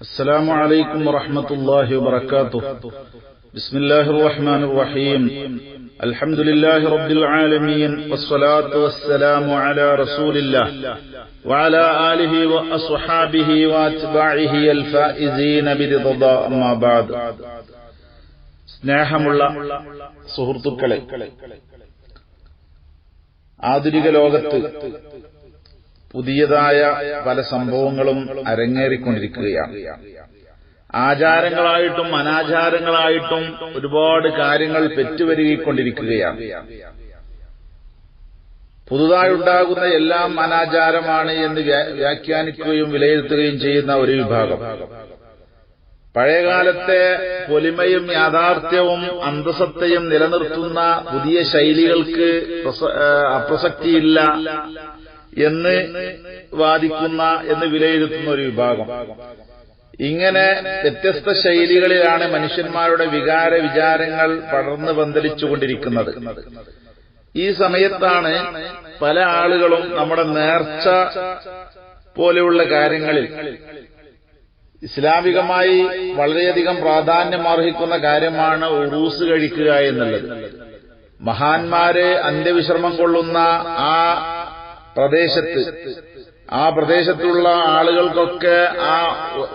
السلام عليكم ورحمة الله وبركاته بسم الله الرحمن الرحيم الحمد لله رب العالمين والصلاة والسلام على رسول الله وعلى آله وأصحابه وأتباعه الفائزين برضا أما بعد സ്നേഹമുള്ള സുഹൃത്തുക്കളെ ആധുനിക ലോകത്ത് പുതിയതായ പല സംഭവങ്ങളും അരങ്ങേറിക്കൊണ്ടിരിക്കുകയാണ്. ആചാരങ്ങളായിട്ടും അനാചാരങ്ങളായിട്ടും ഒരുപാട് കാര്യങ്ങൾ പെറ്റുവരുകൊണ്ടിരിക്കുകയാണ് പുതുതായി ഉണ്ടാകുന്ന എല്ലാം അനാചാരമാണ് എന്ന് വ്യാഖ്യാനിക്കുകയും വിലയിരുത്തുകയും ചെയ്യുന്ന ഒരു വിഭാഗം. പഴയകാലത്തെ പൊലിമയും യാഥാർത്ഥ്യവും അന്തസത്തയും നിലനിർത്തുന്ന പുതിയ ശൈലികൾക്ക് അപ്രസക്തിയില്ല എന്ന് വാദിക്കുന്ന എന്ന് വിലയിരുത്തുന്ന ഒരു വിഭാഗം. ഇങ്ങനെ വ്യത്യസ്ത ശൈലികളിലാണ് മനുഷ്യന്മാരുടെ വികാര വിചാരങ്ങൾ പടർന്നു പന്തലിച്ചുകൊണ്ടിരിക്കുന്നത്. ഈ സമയത്താണ് പല ആളുകളും നമ്മുടെ നേർച്ച പോലെയുള്ള കാര്യങ്ങളിൽ ഇസ്ലാമികമായി വളരെയധികം പ്രാധാന്യം അർഹിക്കുന്ന കാര്യമാണ് ഉറൂസ് കഴിക്കുക എന്നുള്ളത്. മഹാന്മാരെ അന്ത്യവിശ്രമം കൊള്ളുന്ന ആ പ്രദേശത്ത്. ആ പ്രദേശത്തുള്ള ആളുകൾക്കൊക്കെ ആ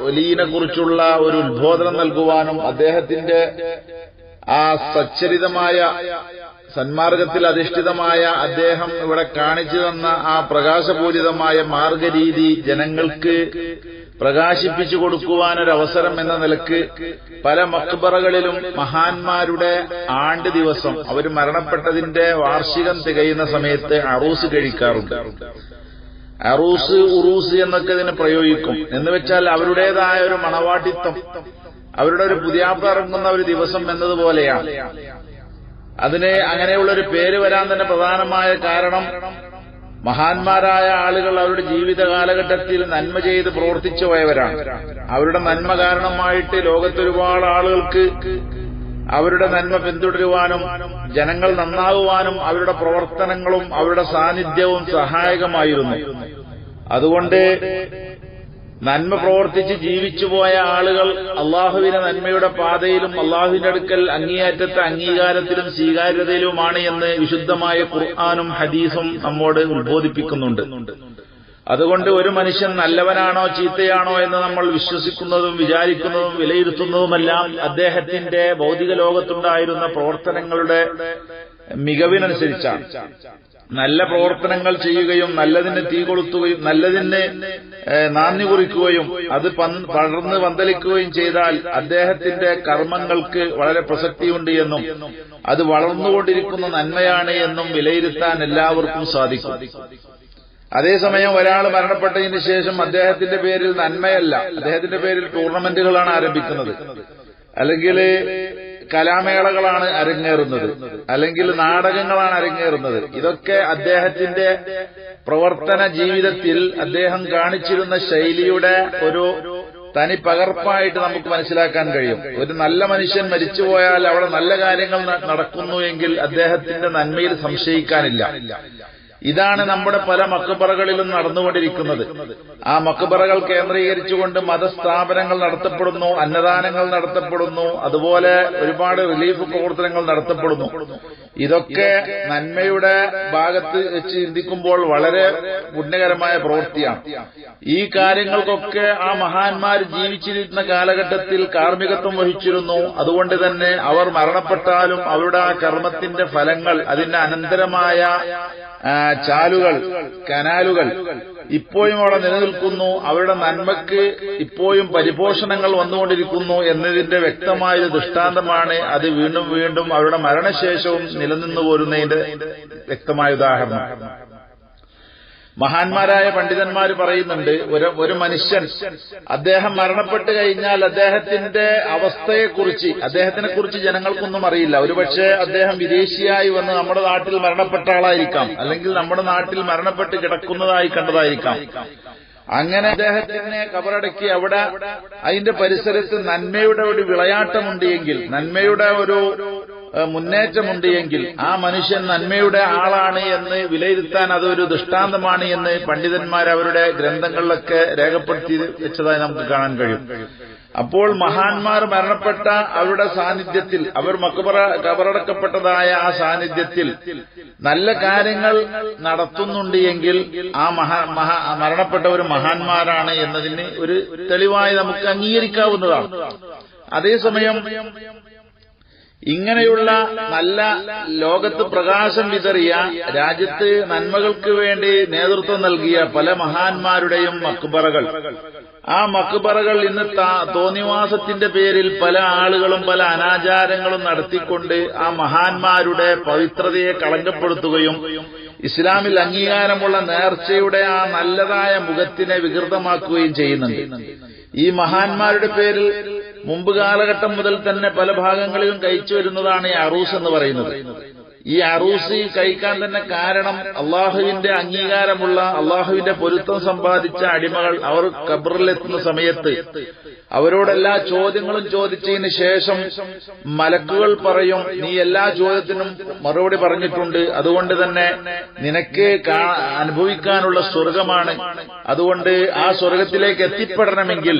ഒലീനെ കുറിച്ചുള്ള ഒരു ഉദ്ബോധനം നൽകുവാനും അദ്ദേഹത്തിന്റെ ആ സച്ചരിതമായ സന്മാർഗത്തിൽ അധിഷ്ഠിതമായ അദ്ദേഹം ഇവിടെ കാണിച്ചു തന്ന ആ പ്രകാശപൂരിതമായ മാർഗരീതി ജനങ്ങൾക്ക് പ്രകാശിപ്പിച്ചു കൊടുക്കുവാനൊരവസരം എന്ന നിലയ്ക്ക് പല മക്ബറകളിലും മഹാന്മാരുടെ ആണ്ട് ദിവസം അവർ മരണപ്പെട്ടതിന്റെ വാർഷികം തികയുന്ന സമയത്ത് അറൂസ് കഴിക്കാറുണ്ട്. അറൂസ് ഉറൂസ് എന്നൊക്കെ ഇതിന് പ്രയോഗിക്കും. എന്ന് വെച്ചാൽ അവരുടേതായ ഒരു മണവാട്ടിത്തം അവരുടെ ഒരു പുതിയാപ്പ ഇറങ്ങുന്ന ഒരു ദിവസം എന്നതുപോലെയാണ്. അതിന് അങ്ങനെയുള്ള ഒരു പേര് വരാൻ തന്നെ പ്രധാനമായ കാരണം മഹാന്മാരായ ആളുകൾ അവരുടെ ജീവിത കാലഘട്ടത്തിൽ നന്മ ചെയ്ത് പ്രവർത്തിച്ചു പോയവരാണ്. അവരുടെ നന്മ കാരണമായിട്ട് ലോകത്തൊരുപാട് ആളുകൾക്ക് അവരുടെ നന്മ പിന്തുടരുവാനും ജനങ്ങൾ നന്നാവുവാനും അവരുടെ പ്രവർത്തനങ്ങളും അവരുടെ സാന്നിധ്യവും സഹായകമായിരുന്നു. അതുകൊണ്ട് നന്മ പ്രവർത്തിച്ച് ജീവിച്ചുപോയ ആളുകൾ അള്ളാഹുവിന്റെ നന്മയുടെ പാതയിലും അള്ളാഹുവിന്റെ അടുക്കൽ അങ്ങേയറ്റത്തെ അംഗീകാരത്തിലും സ്വീകാര്യതയിലുമാണ് എന്ന് വിശുദ്ധമായ ഖുർആാനും ഹദീസും നമ്മോട് ഉദ്ബോധിപ്പിക്കുന്നുണ്ട് അതുകൊണ്ട് ഒരു മനുഷ്യൻ നല്ലവനാണോ ചീത്തയാണോ എന്ന് നമ്മൾ വിശ്വസിക്കുന്നതും വിചാരിക്കുന്നതും വിലയിരുത്തുന്നതുമെല്ലാം അദ്ദേഹത്തിന്റെ ഭൗതിക ലോകത്തുണ്ടായിരുന്ന പ്രവർത്തനങ്ങളുടെ മികവിനനുസരിച്ചാണ്. നല്ല പ്രവർത്തനങ്ങൾ ചെയ്യുകയും നല്ലതിന് തീ കൊളുത്തുകയും നല്ലതിന് നാന്ദി കുറിക്കുകയും അത് പടർന്ന് പന്തലിക്കുകയും ചെയ്താൽ അദ്ദേഹത്തിന്റെ കർമ്മങ്ങൾക്ക് വളരെ പ്രസക്തിയുണ്ട് എന്നും അത് വളർന്നുകൊണ്ടിരിക്കുന്ന നന്മയാണ് എന്നും വിലയിരുത്താൻ എല്ലാവർക്കും സാധിക്കും. അതേസമയം ഒരാൾ മരണപ്പെട്ടതിന് ശേഷം അദ്ദേഹത്തിന്റെ പേരിൽ നന്മയല്ല അദ്ദേഹത്തിന്റെ പേരിൽ ടൂർണമെന്റുകളാണ് ആരംഭിക്കുന്നത്. അല്ലെങ്കിൽ കലാമേളകളാണ് അരങ്ങേറുന്നത്. അല്ലെങ്കിൽ നാടകങ്ങളാണ് അരങ്ങേറുന്നത്. ഇതൊക്കെ അദ്ദേഹത്തിന്റെ പ്രവർത്തന ജീവിതത്തിൽ അദ്ദേഹം കാണിച്ചിരുന്ന ശൈലിയുടെ ഒരു തനി പകർപ്പായിട്ട് നമുക്ക് മനസ്സിലാക്കാൻ കഴിയും. ഒരു നല്ല മനുഷ്യൻ മരിച്ചുപോയാൽ അവിടെ നല്ല കാര്യങ്ങൾ നടക്കുന്നു എങ്കിൽ അദ്ദേഹത്തിന്റെ നന്മയിൽ സംശയിക്കാനില്ല. ഇതാണ് നമ്മുടെ പല മക്കബറകളിലും നടന്നുകൊണ്ടിരിക്കുന്നത്. ആ മക്കബറകൾ കേന്ദ്രീകരിച്ചുകൊണ്ട് മതസ്ഥാപനങ്ങൾ നടത്തപ്പെടുന്നു അന്നദാനങ്ങൾ നടത്തപ്പെടുന്നു അതുപോലെ ഒരുപാട് റിലീഫ് പ്രവർത്തനങ്ങൾ നടത്തപ്പെടുന്നു. ഇതൊക്കെ നന്മയുടെ ഭാഗത്ത് വെച്ച് ചിന്തിക്കുമ്പോൾ വളരെ പുണ്യകരമായ പ്രവൃത്തിയാണ്. ഈ കാര്യങ്ങൾക്കൊക്കെ ആ മഹാന്മാർ ജീവിച്ചിരുന്ന കാലഘട്ടത്തിൽ കാർമ്മികത്വം വഹിച്ചിരുന്നു. അതുകൊണ്ട് തന്നെ അവർ മരണപ്പെട്ടാലും അവരുടെ ആ കർമ്മത്തിന്റെ ഫലങ്ങൾ അതിന്റെ അനന്തരമായ ചാലുകൾ കനാലുകൾ ഇപ്പോഴും അവിടെ നിലനിൽക്കുന്നു. അവരുടെ നന്മക്ക് ഇപ്പോഴും പരിപോഷണങ്ങൾ വന്നുകൊണ്ടിരിക്കുന്നു എന്നതിന്റെ വ്യക്തമായ ഒരു ദൃഷ്ടാന്തമാണ് അത് വീണ്ടും വീണ്ടും അവരുടെ മരണശേഷവും നിലനിന്നു പോരുന്നതിന്റെ വ്യക്തമായ ഉദാഹരണം. മഹാന്മാരായ പണ്ഡിതന്മാർ പറയുന്നുണ്ട് ഒരു മനുഷ്യൻ അദ്ദേഹം മരണപ്പെട്ട് കഴിഞ്ഞാൽ അദ്ദേഹത്തിന്റെ അവസ്ഥയെക്കുറിച്ച് അദ്ദേഹത്തിനെ കുറിച്ച് ജനങ്ങൾക്കൊന്നും അറിയില്ല. ഒരുപക്ഷെ അദ്ദേഹം വിദേശിയായി വന്ന് നമ്മുടെ നാട്ടിൽ മരണപ്പെട്ട ആളായിരിക്കാം അല്ലെങ്കിൽ നമ്മുടെ നാട്ടിൽ മരണപ്പെട്ട് കിടക്കുന്നതായി കണ്ടതായിരിക്കാം. അങ്ങനെ അദ്ദേഹത്തിനെ കബറടക്കി അവിടെ അതിന്റെ പരിസരത്ത് നന്മയുടെ ഒരു വിളയാട്ടമുണ്ട് എങ്കിൽ നന്മയുടെ ഒരു മുന്നേറ്റമുണ്ട് എങ്കിൽ ആ മനുഷ്യൻ നന്മയുടെ ആളാണ് എന്ന് വിലയിരുത്താൻ അതൊരു ദൃഷ്ടാന്തമാണ് എന്ന് പണ്ഡിതന്മാർ അവരുടെ ഗ്രന്ഥങ്ങളിലൊക്കെ രേഖപ്പെടുത്തി വെച്ചതായി നമുക്ക് കാണാൻ കഴിയും. അപ്പോൾ മഹാന്മാർ മരണപ്പെട്ട അവരുടെ സാന്നിധ്യത്തിൽ അവർ മക്കബറ കബറടക്കപ്പെട്ടതായ ആ സാന്നിധ്യത്തിൽ നല്ല കാര്യങ്ങൾ നടത്തുന്നുണ്ട് എങ്കിൽ ആ മഹാ മഹാ മരണപ്പെട്ടവർ മഹാന്മാരാണ് എന്നതിന് ഒരു തെളിവായി നമുക്ക് അംഗീകരിക്കാവുന്നതാണ്. അതേസമയം ഇങ്ങനെയുള്ള നല്ല ലോകത്ത് പ്രകാശം വിതറിയ രാജ്യത്ത് നന്മകൾക്ക് വേണ്ടി നേതൃത്വം നൽകിയ പല മഹാന്മാരുടെയും മക്ബറകൾ. ആ മക്ബറകൾ ഇന്ന് തോന്നിവാസത്തിന്റെ പേരിൽ പല ആളുകളും പല അനാചാരങ്ങളും നടത്തിക്കൊണ്ട് ആ മഹാന്മാരുടെ പവിത്രതയെ കളങ്കപ്പെടുത്തുകയും ഇസ്ലാമിൽ അംഗീകാരമുള്ള നേർച്ചയുടെ ആ നല്ലതായ മുഖത്തിനെ വികൃതമാക്കുകയും ചെയ്യുന്നുണ്ട്. ഈ മഹാന്മാരുടെ പേരിൽ മുമ്പ് കാലഘട്ടം മുതൽ തന്നെ പല ഭാഗങ്ങളിലും കഴിച്ചു വരുന്നതാണ് ഈ അറൂസ് എന്ന് പറയുന്നത്. ഈ അറൂസ് കഴിക്കാൻ തന്നെ കാരണം അള്ളാഹുവിന്റെ അംഗീകാരമുള്ള അള്ളാഹുവിന്റെ പൊരുത്തം സമ്പാദിച്ച അടിമകൾ അവർ ഖബറിലെത്തുന്ന സമയത്ത് അവരോടെല്ലാ ചോദ്യങ്ങളും ചോദിച്ചതിന് ശേഷം മലക്കുകൾ പറയും നീ എല്ലാ ചോദ്യത്തിനും മറുപടി പറഞ്ഞിട്ടുണ്ട്. അതുകൊണ്ട് തന്നെ നിനക്ക് അനുഭവിക്കാനുള്ള സ്വർഗമാണ് അതുകൊണ്ട് ആ സ്വർഗത്തിലേക്ക് എത്തിപ്പെടണമെങ്കിൽ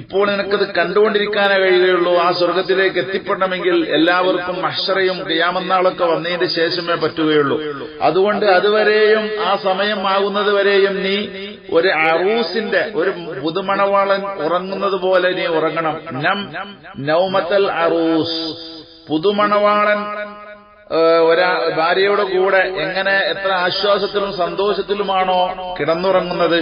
ഇപ്പോൾ നിനക്കത് കണ്ടുകൊണ്ടിരിക്കാനേ കഴിയുകയുള്ളൂ. ആ സ്വർഗത്തിലേക്ക് എത്തിപ്പെടണമെങ്കിൽ എല്ലാവർക്കും അക്ഷറയും ക്രിയാമന്നാളൊക്കെ വന്നതിന് ശേഷമേ പറ്റുകയുള്ളൂ. അതുകൊണ്ട് അതുവരെയും ആ സമയം ആകുന്നത് വരെയും നീ ഒരു അറൂസിന്റെ ഒരു പുതുമണവാളൻ ഉറങ്ങുന്നത് പോലെ നീ ഉറങ്ങണം. നം നൗമത്തൽ അറൂസ് പുതുമണവാളൻ ഒരാ ഭാര്യയുടെ കൂടെ എങ്ങനെ എത്ര ആശ്വാസത്തിലും സന്തോഷത്തിലുമാണോ കിടന്നുറങ്ങുന്നത്.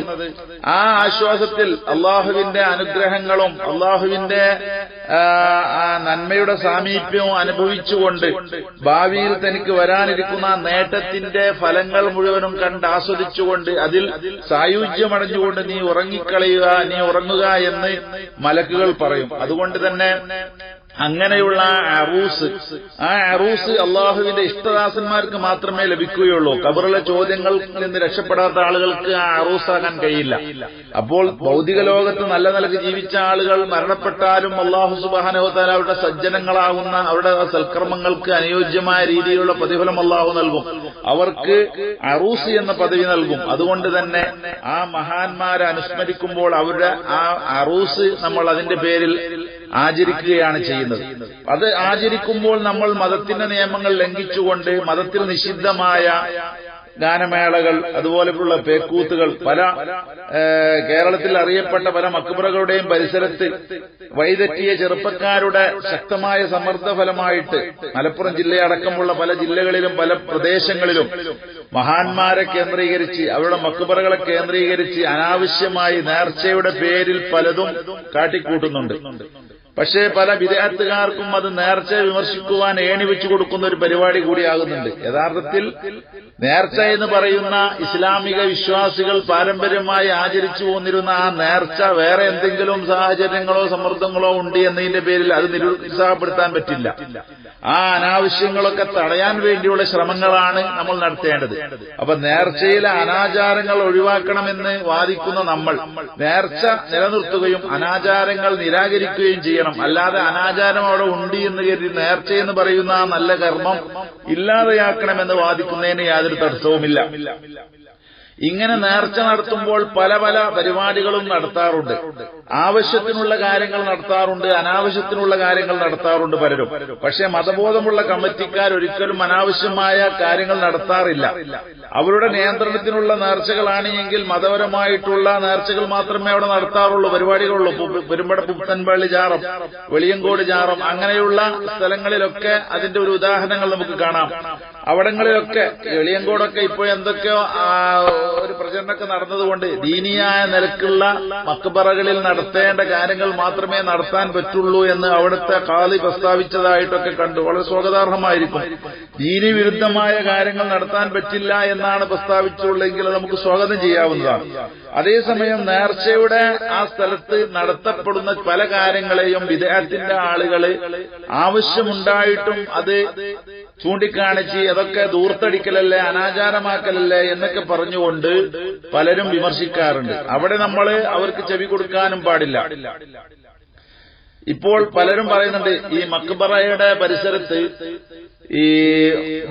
ആ ആശ്വാസത്തിൽ അള്ളാഹുവിന്റെ അനുഗ്രഹങ്ങളും അള്ളാഹുവിന്റെ നന്മയുടെ സാമീപ്യവും അനുഭവിച്ചുകൊണ്ട് ഭാവിയിൽ തനിക്ക് വരാനിരിക്കുന്ന നേട്ടത്തിന്റെ ഫലങ്ങൾ മുഴുവനും കണ്ട് ആസ്വദിച്ചുകൊണ്ട് അതിൽ സായുജ്യമടഞ്ഞുകൊണ്ട് നീ ഉറങ്ങിക്കളയുക നീ ഉറങ്ങുക എന്ന് മലക്കുകൾ പറയും. അതുകൊണ്ട് തന്നെ അങ്ങനെയുള്ള അറൂസ്. ആ അറൂസ് അള്ളാഹുവിന്റെ ഇഷ്ടദാസന്മാർക്ക് മാത്രമേ ലഭിക്കുകയുള്ളൂ. കബറിലെ ചോദ്യങ്ങളിൽ നിന്ന് രക്ഷപ്പെടാത്ത ആളുകൾക്ക് ആ അറൂസാകാൻ കഴിയില്ല. അപ്പോൾ ഭൗതിക ലോകത്ത് നല്ല നിലയ്ക്ക് ജീവിച്ച ആളുകൾ മരണപ്പെട്ടാലും അള്ളാഹു സുബാനഹത്താൽ അവരുടെ സജ്ജനങ്ങളാകുന്ന അവരുടെ സൽക്കർമ്മങ്ങൾക്ക് അനുയോജ്യമായ രീതിയിലുള്ള പ്രതിഫലം അള്ളാഹു നൽകും. അവർക്ക് അറൂസ് എന്ന പദവി നൽകും. അതുകൊണ്ട് തന്നെ ആ മഹാന്മാരെ അനുസ്മരിക്കുമ്പോൾ അവരുടെ ആ അറൂസ് നമ്മൾ അതിന്റെ പേരിൽ ആചരിക്കുകയാണ് ചെയ്യുന്നത്. അത് ആചരിക്കുമ്പോൾ നമ്മൾ മതത്തിന്റെ നിയമങ്ങൾ ലംഘിച്ചുകൊണ്ട് മതത്തിൽ നിഷിദ്ധമായ ഗാനമേളകൾ അതുപോലെയുള്ള പേക്കൂത്തുകൾ പല കേരളത്തിൽ അറിയപ്പെട്ട പല മക്ബറകളുടെയും പരിസരത്ത് വഴിതെറ്റിയ ചെറുപ്പക്കാരുടെ ശക്തമായ സമ്മർദ്ദ ഫലമായിട്ട് മലപ്പുറം ജില്ലയടക്കമുള്ള പല ജില്ലകളിലും പല പ്രദേശങ്ങളിലും മഹാന്മാരെ കേന്ദ്രീകരിച്ച് അവരുടെ മക്ബറകളെ കേന്ദ്രീകരിച്ച് അനാവശ്യമായി നേർച്ചയുടെ പേരിൽ പലതും കാട്ടിക്കൂട്ടുന്നുണ്ട്. പക്ഷേ പല വിദേഹത്തുകാർക്കും അത് നേർച്ച വിമർശിക്കുവാൻ ഏണി വെച്ചു കൊടുക്കുന്ന ഒരു പരിപാടി കൂടിയാകുന്നുണ്ട് യഥാർത്ഥത്തിൽ നേർച്ച എന്ന് പറയുന്ന ഇസ്ലാമിക വിശ്വാസികൾ പാരമ്പര്യമായി ആചരിച്ചു പോന്നിരുന്ന ആ നേർച്ച വേറെ എന്തെങ്കിലും സാഹചര്യങ്ങളോ സമ്മർദ്ദങ്ങളോ ഉണ്ട് എന്നതിന്റെ പേരിൽ അത് നിരുത്സാഹപ്പെടുത്താൻ പറ്റില്ല. ആ അനാവശ്യങ്ങളൊക്കെ തടയാൻ വേണ്ടിയുള്ള ശ്രമങ്ങളാണ് നമ്മൾ നടത്തേണ്ടത്. അപ്പൊ നേർച്ചയിലെ അനാചാരങ്ങൾ ഒഴിവാക്കണമെന്ന് വാദിക്കുന്ന നമ്മൾ നേർച്ച നിലനിർത്തുകയും അനാചാരങ്ങൾ നിരാകരിക്കുകയും ചെയ്യണം. അല്ലാതെ അനാചാരം അവിടെ ഉണ്ട് എന്ന് കരുതി നേർച്ച എന്ന് പറയുന്ന ആ നല്ല കർമ്മം ഇല്ലാതെയാക്കണമെന്ന് വാദിക്കുന്നതിന് യാതൊരു തടസ്സവുമില്ല. ഇങ്ങനെ നേർച്ച നടത്തുമ്പോൾ പല പല പരിപാടികളും നടത്താറുണ്ട്. ആവശ്യത്തിനുള്ള കാര്യങ്ങൾ നടത്താറുണ്ട് അനാവശ്യത്തിനുള്ള കാര്യങ്ങൾ നടത്താറുണ്ട് പലരും. പക്ഷേ മതബോധമുള്ള കമ്മിറ്റിക്കാർ ഒരിക്കലും അനാവശ്യമായ കാര്യങ്ങൾ നടത്താറില്ല. അവരുടെ നിയന്ത്രണത്തിനുള്ള നേർച്ചകളാണ് എങ്കിൽ മതപരമായിട്ടുള്ള നേർച്ചകൾ മാത്രമേ അവിടെ നടത്താറുള്ളൂ. പരിപാടികളുള്ളൂ. പെരുമ്പട പുത്തൻപള്ളി ജാറം വെളിയങ്കോട് ജാറം അങ്ങനെയുള്ള സ്ഥലങ്ങളിലൊക്കെ അതിന്റെ ഒരു ഉദാഹരണങ്ങൾ നമുക്ക് കാണാം. അവിടങ്ങളിലൊക്കെ വെളിയങ്കോടൊക്കെ ഇപ്പോൾ എന്തൊക്കെയോ ഒരു പ്രചരണമൊക്കെ നടന്നതുകൊണ്ട് ദീനിയായ നിലക്കുള്ള മക്കുപറകളിൽ നടത്തേണ്ട കാര്യങ്ങൾ മാത്രമേ നടത്താൻ പറ്റുള്ളൂ എന്ന് അവിടുത്തെ കാലി പ്രസ്താവിച്ചതായിട്ടൊക്കെ കണ്ടു. വളരെ സ്വാഗതാർഹമായിരിക്കും. ദീനി വിരുദ്ധമായ കാര്യങ്ങൾ നടത്താൻ പറ്റില്ല എന്നാണ് പ്രസ്താവിച്ചുള്ളെങ്കിൽ നമുക്ക് സ്വാഗതം ചെയ്യാവുന്നതാണ്. അതേസമയം നേർച്ചയുടെ ആ സ്ഥലത്ത് നടത്തപ്പെടുന്ന പല കാര്യങ്ങളെയും വിദേഹത്തിന്റെ ആളുകൾ ആവശ്യമുണ്ടായിട്ടും അത് ചൂണ്ടിക്കാണിച്ച് അതൊക്കെ ദൂർത്തടിക്കലല്ലേ അനാചാരമാക്കലല്ലേ എന്നൊക്കെ പറഞ്ഞുകൊണ്ട് പലരും വിമർശിക്കാറുണ്ട്. അവിടെ നമ്മൾ അവർക്ക് ചെവി കൊടുക്കാനും പാടില്ല. ഇപ്പോൾ പലരും പറയുന്നുണ്ട് ഈ മക്ബറയുടെ പരിസരത്ത് ഈ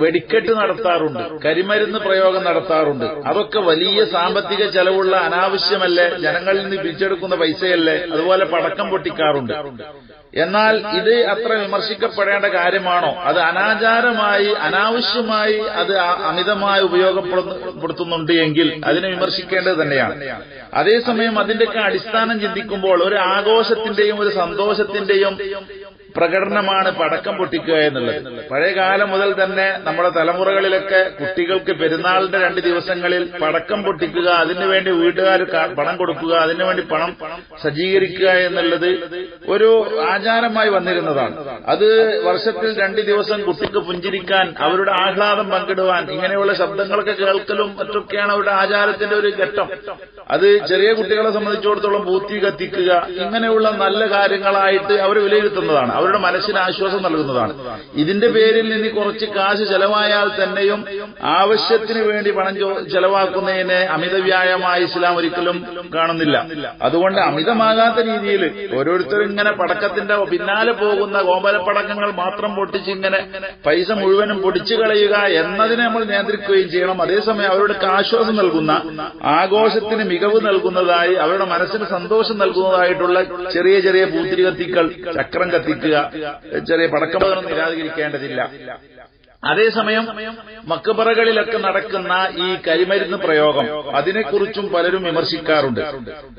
വെടിക്കെട്ട് നടത്താറുണ്ട് കരിമരുന്ന് പ്രയോഗം നടത്താറുണ്ട്. അതൊക്കെ വലിയ സാമ്പത്തിക ചെലവുള്ള അനാവശ്യമല്ലേ ജനങ്ങളിൽ നിന്ന് പിരിച്ചെടുക്കുന്ന പൈസയല്ലേ അതുപോലെ പടക്കം പൊട്ടിക്കാറുണ്ട്. എന്നാൽ ഇത് അത്ര വിമർശിക്കപ്പെടേണ്ട കാര്യമാണോ? അത് അനാചാരമായി അനാവശ്യമായി അത് അമിതമായി ഉപയോഗപ്പെടുത്തുന്നുണ്ട് എങ്കിൽ അതിനെ വിമർശിക്കേണ്ടത് തന്നെയാണ്. അതേസമയം അതിന്റെയൊക്കെ അടിസ്ഥാനം ചിന്തിക്കുമ്പോൾ ഒരു ആഘോഷത്തിന്റെയും ഒരു സന്തോഷത്തിന്റെയും പ്രകടനമാണ് പടക്കം പൊട്ടിക്കുക എന്നുള്ളത്. പഴയ കാലം മുതൽ തന്നെ നമ്മുടെ തലമുറകളിലൊക്കെ കുട്ടികൾക്ക് പെരുന്നാളിന്റെ രണ്ട് ദിവസങ്ങളിൽ പടക്കം പൊട്ടിക്കുക അതിനുവേണ്ടി വീട്ടുകാർ പണം കൊടുക്കുക അതിനുവേണ്ടി പണം സജ്ജീകരിക്കുക എന്നുള്ളത് ഒരു ആചാരമായി വന്നിരുന്നതാണ്. അത് വർഷത്തിൽ രണ്ട് ദിവസം കുട്ടിക്ക് പുഞ്ചിരിക്കാൻ അവരുടെ ആഹ്ലാദം പങ്കിടുവാൻ ഇങ്ങനെയുള്ള ശബ്ദങ്ങളൊക്കെ കേൾക്കലും മറ്റൊക്കെയാണ് അവരുടെ ആചാരത്തിന്റെ ഒരു ഘട്ടം. അത് ചെറിയ കുട്ടികളെ സംബന്ധിച്ചിടത്തോളം ബൂത്തി കത്തിക്കുക ഇങ്ങനെയുള്ള നല്ല കാര്യങ്ങളായിട്ട് അവർ വിലയിരുത്തുന്നതാണ്. അവരുടെ മനസ്സിന് ആശ്വാസം നൽകുന്നതാണ്. ഇതിന്റെ പേരിൽ നിന്ന് കുറച്ച് കാശ് ചെലവായാൽ തന്നെയും ആവശ്യത്തിന് വേണ്ടി പണം ചെലവാക്കുന്നതിനെ അമിത വ്യായമായി ഇസ്ലാം ഒരിക്കലും കാണുന്നില്ല. അതുകൊണ്ട് അമിതമാകാത്ത രീതിയിൽ ഓരോരുത്തരും ഇങ്ങനെ പടക്കത്തിന്റെ പിന്നാലെ പോകുന്ന കോമ്പലപ്പടക്കങ്ങൾ മാത്രം പൊട്ടിച്ച് ഇങ്ങനെ പൈസ മുഴുവനും പൊടിച്ചു കളയുക എന്നതിനെ നമ്മൾ നിയന്ത്രിക്കുകയും ചെയ്യണം. അതേസമയം അവരുടെ ആശ്വാസം നൽകുന്ന ആഘോഷത്തിന് മികവ് നൽകുന്നതായി അവരുടെ മനസ്സിന് സന്തോഷം നൽകുന്നതായിട്ടുള്ള ചെറിയ ചെറിയ പൂത്തിരി കത്തിക്കൽ ചക്രം കത്തിക്കുക ചെറിയ പടക്കമൊന്നും നിരാകരിക്കേണ്ടതില്ല. അതേസമയം മക്കബറകളിലൊക്കെ നടക്കുന്ന ഈ കരിമരുന്ന് പ്രയോഗം അതിനെക്കുറിച്ചും പലരും വിമർശിക്കാറുണ്ട്.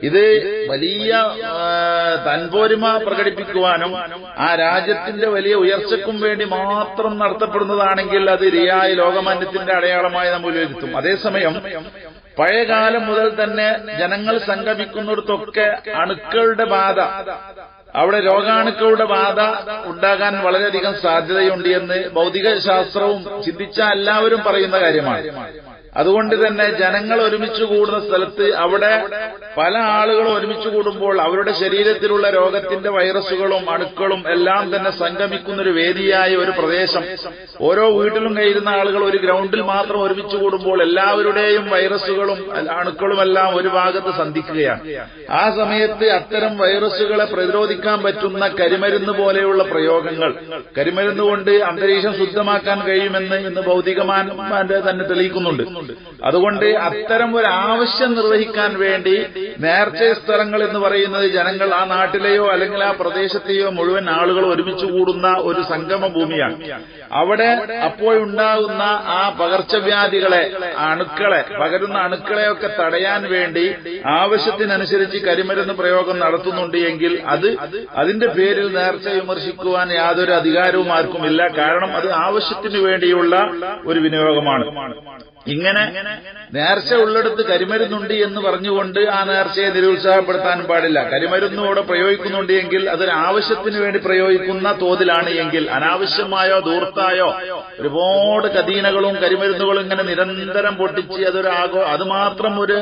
ഇത് വലിയ തൻപോരിമ പ്രകടിപ്പിക്കുവാനും ആ രാജ്യത്തിന്റെ വലിയ ഉയർച്ചയ്ക്കും വേണ്ടി മാത്രം നടത്തപ്പെടുന്നതാണെങ്കിൽ അത് റിയായ ലോകമാന്യത്തിന്റെ അടയാളമായി നമ്മൾ വിലയിരുത്തും. അതേസമയം പഴയകാലം മുതൽ തന്നെ ജനങ്ങൾ സംഗമിക്കുന്നിടത്തൊക്കെ അണുക്കളുടെ ബാധ അവിടെ രോഗാണുക്കളുടെ ബാധ ഉണ്ടാകാൻ വളരെയധികം സാധ്യതയുണ്ട് എന്ന് ഭൗതിക ശാസ്ത്രവും ചിന്തിച്ച എല്ലാവരും പറയുന്ന കാര്യമാണ്. അതുകൊണ്ട് തന്നെ ജനങ്ങൾ ഒരുമിച്ച് കൂടുന്ന സ്ഥലത്ത് അവിടെ പല ആളുകളും ഒരുമിച്ച് കൂടുമ്പോൾ അവരുടെ ശരീരത്തിലുള്ള രോഗത്തിന്റെ വൈറസുകളും അണുക്കളും എല്ലാം തന്നെ സംഗമിക്കുന്ന ഒരു വേദിയായ ഒരു പ്രദേശം. ഓരോ വീട്ടിലും കഴിയുന്ന ആളുകൾ ഒരു ഗ്രൗണ്ടിൽ മാത്രം ഒരുമിച്ച് കൂടുമ്പോൾ എല്ലാവരുടെയും വൈറസുകളും അണുക്കളും എല്ലാം ഒരു ഭാഗത്ത് സന്ധിക്കുകയാണ്. ആ സമയത്ത് അത്തരം വൈറസുകളെ പ്രതിരോധിക്കാൻ പറ്റുന്ന കരിമരുന്ന് പോലെയുള്ള പ്രയോഗങ്ങൾ. കരിമരുന്ന് കൊണ്ട് അന്തരീക്ഷം ശുദ്ധമാക്കാൻ കഴിയുമെന്ന് ഇന്ന് ഭൗതികമാന്റെ തന്നെ തെളിയിക്കുന്നുണ്ട്. അതുകൊണ്ട് അത്തരം ഒരു ആവശ്യം നിർവഹിക്കാൻ വേണ്ടി നേർച്ച സ്ഥലങ്ങൾ എന്ന് പറയുന്നത് ജനങ്ങൾ ആ നാട്ടിലെയോ അല്ലെങ്കിൽ ആ പ്രദേശത്തെയോ മുഴുവൻ ആളുകൾ ഒരുമിച്ച് കൂടുന്ന ഒരു സംഗമ ഭൂമിയാണ് അവിടെ അപ്പോഴുണ്ടാകുന്ന ആ പകർച്ചവ്യാധികളെ അണുക്കളെ പകരുന്ന അണുക്കളെയൊക്കെ തടയാൻ വേണ്ടി ആവശ്യത്തിനനുസരിച്ച് കരിമരുന്ന് പ്രയോഗം നടത്തുന്നുണ്ട് എങ്കിൽ അത് അതിന്റെ പേരിൽ നേർച്ച വിമർശിക്കുവാൻ യാതൊരു അധികാരവും ആർക്കുമില്ല കാരണം അത് ആവശ്യത്തിനു വേണ്ടിയുള്ള ഒരു വിനിയോഗമാണ്. ഇങ്ങനെ നേർച്ച ഉള്ളിടത്ത് കരിമരുന്നുണ്ട് എന്ന് പറഞ്ഞുകൊണ്ട് ആ നേർച്ചയെ നിരുത്സാഹപ്പെടുത്താൻ പാടില്ല. കരിമരുന്നോടെ പ്രയോഗിക്കുന്നുണ്ട് എങ്കിൽ അതൊരു വേണ്ടി പ്രയോഗിക്കുന്ന തോതിലാണ് എങ്കിൽ അനാവശ്യമായോ ദൂർത്തായോ ഒരുപാട് കദീനകളും കരിമരുന്നുകളും ഇങ്ങനെ നിരന്തരം പൊട്ടിച്ച് അതൊരാകോ അത് മാത്രം ഒരു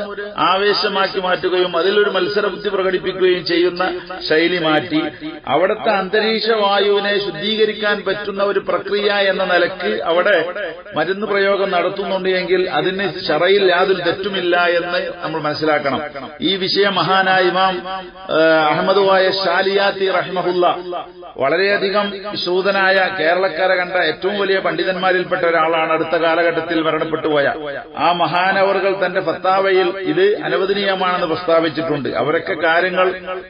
ആവേശമാക്കി മാറ്റുകയും അതിലൊരു മത്സരബുദ്ധി പ്രകടിപ്പിക്കുകയും ചെയ്യുന്ന ശൈലി മാറ്റി അവിടുത്തെ അന്തരീക്ഷ വായുവിനെ ശുദ്ധീകരിക്കാൻ പറ്റുന്ന ഒരു പ്രക്രിയ എന്ന നിലയ്ക്ക് അവിടെ മരുന്ന് പ്രയോഗം നടത്തുന്നുണ്ട് എങ്കിൽ അതിന് ഷറയിൽ യാതൊരു തെറ്റുമില്ല എന്ന് നമ്മൾ മനസ്സിലാക്കണം. ഈ വിഷയം മഹാനായ ഇമാം ആ, അഹമ്മദ് വായ ഷാലിയാത്തി റഹ്മഹുല്ല വളരെയധികം ശൂതനായ കേരളക്കാരെ കണ്ട ഏറ്റവും വലിയ പണ്ഡിതന്മാരിൽപ്പെട്ട ഒരാളാണ് അടുത്ത കാലഘട്ടത്തിൽ മരണപ്പെട്ടു പോയ. ആ മഹാനവറുകൾ തന്റെ ഫത്താവയിൽ ഇത് അനുവദനീയമാണെന്ന് പ്രസ്താവിച്ചിട്ടുണ്ട്. അവരൊക്കെ കാര്യങ്ങൾ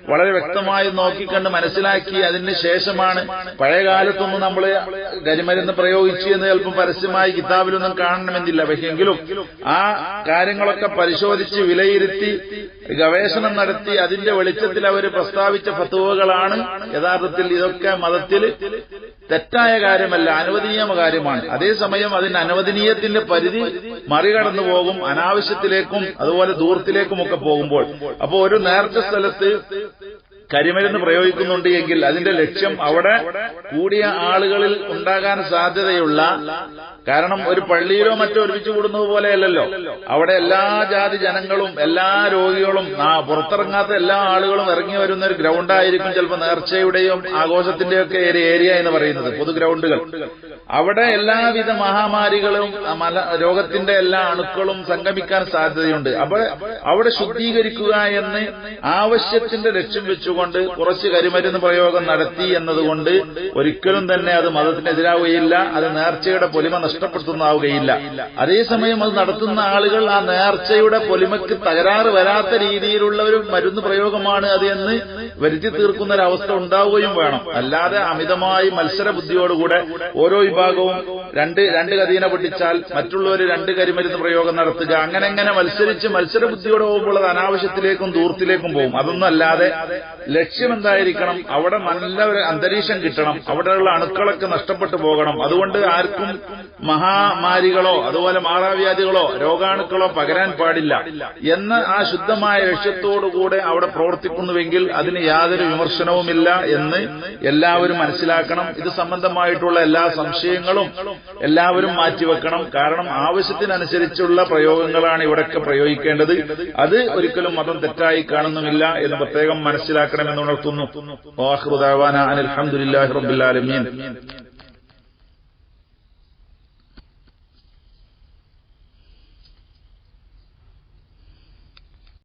വളരെ വ്യക്തമായി നോക്കിക്കണ്ട് മനസ്സിലാക്കി അതിന് ശേഷമാണ് പഴയ കാലത്തൊന്നും നമ്മൾ കരിമരുന്ന് പ്രയോഗിച്ചു എന്ന് ചിലപ്പോൾ പരസ്യമായി കിതാബിലൊന്നും കാണണമെന്നില്ല. പക്ഷെങ്കിലും ആ കാര്യങ്ങളൊക്കെ പരിശോധിച്ച് വിലയിരുത്തി ഗവേഷണം നടത്തി അതിന്റെ വെളിച്ചത്തിൽ അവർ പ്രസ്താവിച്ച ഫത്തുവകളാണ് യഥാർത്ഥത്തിൽ ഇതൊക്കെ മതത്തിൽ തെറ്റായ കാര്യമല്ല അനുവദനീയ കാര്യമാണ്. അതേസമയം അതിന് അനുവദനീയത്തിന്റെ പരിധി മറികടന്നു പോകും അനാവശ്യത്തിലേക്കും അതുപോലെ ദൂരത്തിലേക്കും ഒക്കെ പോകുമ്പോൾ. അപ്പോൾ ഒരു നേർച്ച സ്ഥലത്ത് കരിമരുന്ന് പ്രയോഗിക്കുന്നുണ്ട് എങ്കിൽ അതിന്റെ ലക്ഷ്യം അവിടെ കൂടിയ ആളുകളിൽ ഉണ്ടാകാൻ സാധ്യതയുള്ള കാരണം ഒരു പള്ളിയിലോ മറ്റോ ഒരുമിച്ച് കൂടുന്നത് പോലെയല്ലല്ലോ. അവിടെ എല്ലാ ജാതി ജനങ്ങളും എല്ലാ രോഗികളും പുറത്തിറങ്ങാത്ത എല്ലാ ആളുകളും ഇറങ്ങി വരുന്ന ഒരു ഗ്രൗണ്ടായിരിക്കും ചിലപ്പോൾ നേർച്ചയുടെയും ആഘോഷത്തിന്റെയും ഒക്കെ ഒരു ഏരിയ എന്ന് പറയുന്നത് പൊതു ഗ്രൗണ്ടുകൾ അവിടെ എല്ലാവിധ മഹാമാരികളും രോഗത്തിന്റെ എല്ലാ അണുക്കളും സംഗമിക്കാൻ സാധ്യതയുണ്ട്. അപ്പോൾ അവിടെ ശുദ്ധീകരിക്കുക എന്ന് ആവശ്യത്തിന്റെ ലക്ഷ്യം വെച്ചുകൊണ്ട് വെച്ചുകൊണ്ട് കുറച്ച് കരിമരുന്ന് പ്രയോഗം നടത്തി എന്നതുകൊണ്ട് ഒരിക്കലും തന്നെ അത് മതത്തിനെതിരാവുകയില്ല അത് നേർച്ചയുടെ പൊലിമ നഷ്ടപ്പെടുത്തുന്നതാവുകയില്ല. അതേസമയം അത് നടത്തുന്ന ആളുകൾ ആ നേർച്ചയുടെ പൊലിമയ്ക്ക് തകരാറ് വരാത്ത രീതിയിലുള്ള ഒരു മരുന്ന് പ്രയോഗമാണ് അത് എന്ന് വരുത്തി തീർക്കുന്ന ഒരു അവസ്ഥ ഉണ്ടാവുകയും വേണം. അല്ലാതെ അമിതമായി മത്സര ബുദ്ധിയോടുകൂടെ ഓരോ വിഭാഗവും രണ്ട് രണ്ട് കതീന പൊട്ടിച്ചാൽ മറ്റുള്ളവർ രണ്ട് കരിമരുന്ന് പ്രയോഗം നടത്തുക. അങ്ങനെ അങ്ങനെ മത്സരിച്ച് മത്സരബുദ്ധിയോടെ പോകുമ്പോൾ അത് അനാവശ്യത്തിലേക്കും ദൂരത്തിലേക്കും പോകും. അതൊന്നും അല്ലാതെ ലക്ഷ്യം എന്തായിരിക്കണം? അവിടെ നല്ല ഒരു അന്തരീക്ഷം കിട്ടണം. അവിടെയുള്ള അണുക്കളൊക്കെ നഷ്ടപ്പെട്ടു പോകണം. അതുകൊണ്ട് ആർക്കും മഹാമാരികളോ അതുപോലെ മാറാവ്യാധികളോ രോഗാണുക്കളോ പകരാൻ പാടില്ല എന്ന ആ ശുദ്ധമായ ലക്ഷ്യത്തോടുകൂടെ അവിടെ പ്രവർത്തിക്കുന്നുവെങ്കിൽ അതിന് യാതൊരു വിമർശനവുമില്ല എന്ന് എല്ലാവരും മനസ്സിലാക്കണം. ഇത് സംബന്ധമായിട്ടുള്ള എല്ലാ സംശയങ്ങളും എല്ലാവരും മാറ്റിവെക്കണം കാരണം ആവശ്യത്തിനനുസരിച്ചുള്ള പ്രയോഗങ്ങളാണ് ഇവിടെയൊക്കെ പ്രയോഗിക്കേണ്ടത്. അത് ഒരിക്കലും മതം തെറ്റായി കാണുന്നുമില്ല എന്ന് പ്രത്യേകം മനസ്സിലാക്കണമെന്ന് ഉണർത്തുന്നു.